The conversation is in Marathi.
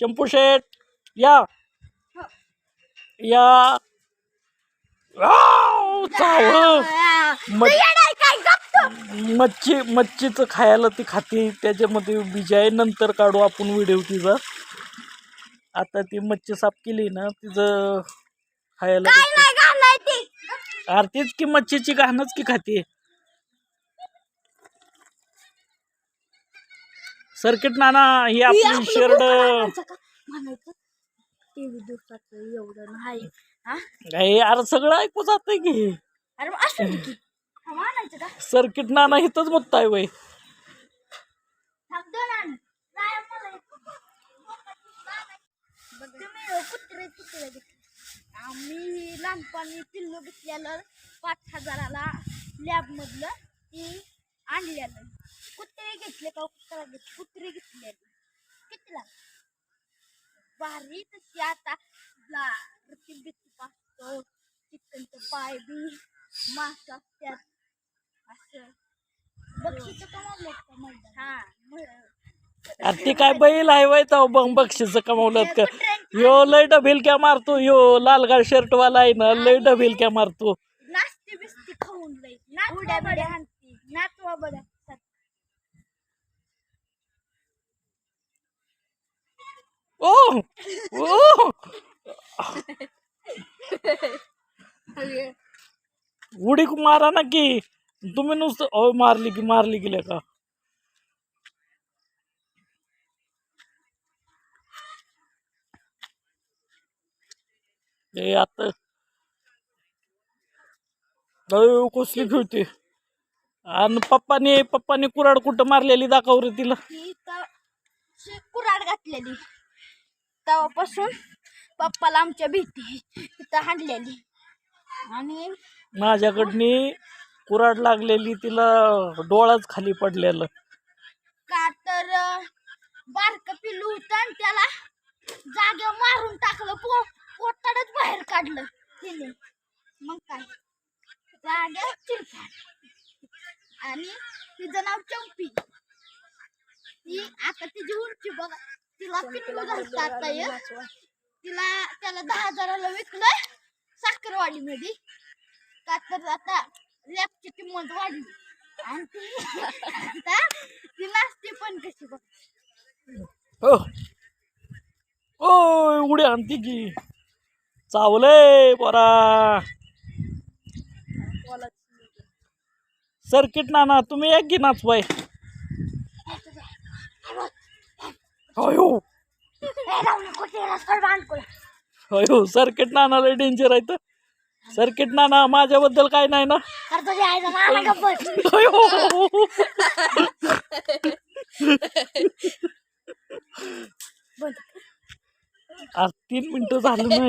चंपू शेठ या. या. चावं. मच- मच्छी मच्छीचं खायला ती खाते. त्याच्यामध्ये बीज आहे. नंतर काढू आपण व्हिडिओ तिचा. आता ती मच्छी साफ केली ना तिचं खायला भेटतं. अरे तीच की मच्छीची घाणच की खाते. सर्किट नाना ही आपली शर्ट म्हणायचं. टीव्ही दिवसाचं एवढं नाही. हा? अरे सगळं ऐकू जातंय की. अरे मग असं की. हा, म्हणायचं का? सर्किट नाना हिथंच मुत्त आहे वय थांब दोन आण. नाही मला तुम्ही कुत्रे कुत्रे घेतले. आम्ही लहानपणी पिल्लू घेतलेलं पाच हजाराला लॅब मधलं ती आणलेलं. कुत्रे घेतले का कुत्रा घेतले कुत्रे घेतलेले कितीला? भारी तशी आता ला रती बिती पाचतो चिकनचं पाय बी मास असतात असं. बक्षीचं कमावलं का मैदान हा. अरे ते काय बैल आहे वय तर बघ बक्षीस कमावलं का यो लय डबिलक्या मारतो. यो लालगाड शर्ट वाला आहे ना लय डबिलक्या मारतो. नाचती बिस्ती खाऊन लई उड्या बिड्या. हाणती नाचवा बड्या. ओ ओ उडी मारा ना की. तुम्ही नुसतं अहो मारली की मारली गेल्या का? हे आता. कसली खेळते. आणि पप्पाने पप्पाने कुराड कुठं मारलेली दाखव रे तिला. कुराड घातलेली. तेव्हापासून पप्पाला आमच्या भीती तिथं हाणलेली. आणि माझ्याकडनी कुराड लागलेली तिला डोळाच खाली पडलेलं. का तर बारक पिल्लू होतं आणि त्याला जागे मारून टाकलं पो पोटाडच बाहेर काढलं तिने. मग काय? जागे चिरफाड. आणि तिचं नाव चंपी ती आता तिची उंची बघा तिला पिल्लू घालता आता एक. तिला त्याला दहा हजाराला विकलं साखरवाडी मध्ये का तर आता लॅबची किंमत वाढली. आणि ती आता ती नाचते पण कशी बघ. हो. ओ उडी आणती की. चावलंय बरा सर्किट नाना तुम्ही एक की नाचवाय अयो. अयो सर्किट नाना लय डेंजर आहे तर. सर्किट नाना माझ्याबद्दल काय नाही ना. अयो. आज तीन मिनिटं झालं नाही.